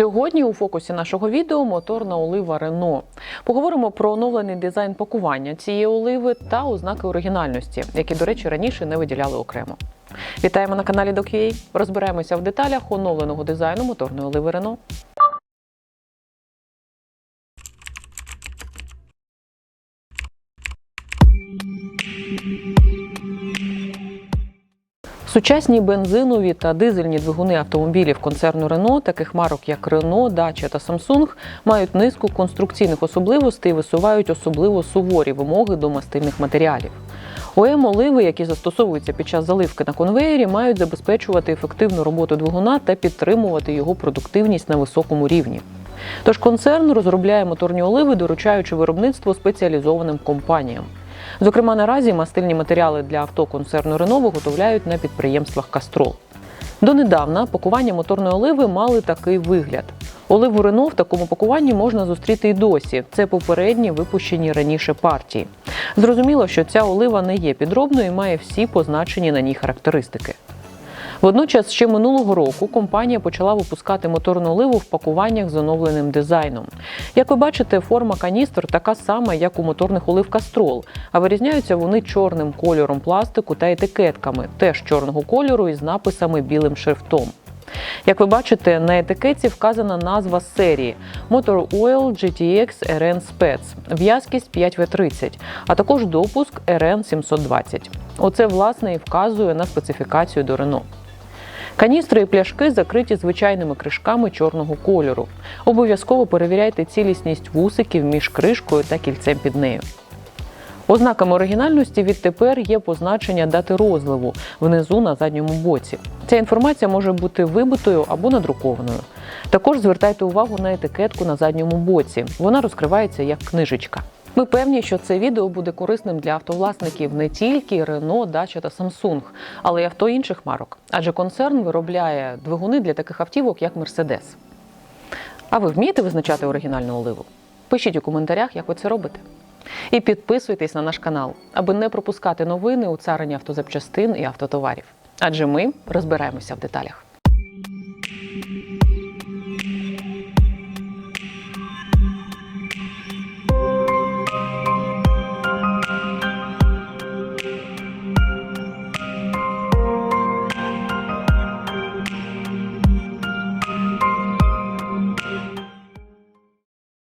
Сьогодні у фокусі нашого відео моторна олива Рено. Поговоримо про оновлений дизайн пакування цієї оливи та ознаки оригінальності, які, до речі, раніше не виділяли окремо. Вітаємо на каналі DocUA. Розберемося в деталях оновленого дизайну моторної оливи Рено. Сучасні бензинові та дизельні двигуни автомобілів концерну Renault, таких марок як Renault, Dacia та Samsung, мають низку конструкційних особливостей і висувають особливо суворі вимоги до мастильних матеріалів. ОМ оливи, які застосовуються під час заливки на конвеєрі, мають забезпечувати ефективну роботу двигуна та підтримувати його продуктивність на високому рівні. Тож концерн розробляє моторні оливи, доручаючи виробництво спеціалізованим компаніям. Зокрема, наразі мастильні матеріали для авто концерну Рено виготовляють на підприємствах Кастрол. Донедавна пакування моторної оливи мали такий вигляд. Оливу Рено в такому пакуванні можна зустріти і досі. Це попередні випущені раніше партії. Зрозуміло, що ця олива не є підробною і має всі позначені на ній характеристики. Водночас, ще минулого року компанія почала випускати моторну оливу в пакуваннях з оновленим дизайном. Як ви бачите, форма каністр така сама, як у моторних олив Кастрол, а вирізняються вони чорним кольором пластику та етикетками, теж чорного кольору із написами білим шрифтом. Як ви бачите, на етикетці вказана назва серії Motor Oil GTX RN Spec, в'язкість 5В30, а також допуск RN 720. Оце власне і вказує на специфікацію до Renault. Каністри і пляшки закриті звичайними кришками чорного кольору. Обов'язково перевіряйте цілісність вусиків між кришкою та кільцем під нею. Ознаками оригінальності відтепер є позначення дати розливу внизу на задньому боці. Ця інформація може бути вибитою або надрукованою. Також звертайте увагу на етикетку на задньому боці. Вона розкривається як книжечка. Ми певні, що це відео буде корисним для автовласників не тільки Renault, Dacia та Samsung, але й авто інших марок. Адже концерн виробляє двигуни для таких автівок, як Mercedes. А ви вмієте визначати оригінальну оливу? Пишіть у коментарях, як ви це робите. І підписуйтесь на наш канал, аби не пропускати новини у царині автозапчастин і автотоварів. Адже ми розбираємося в деталях.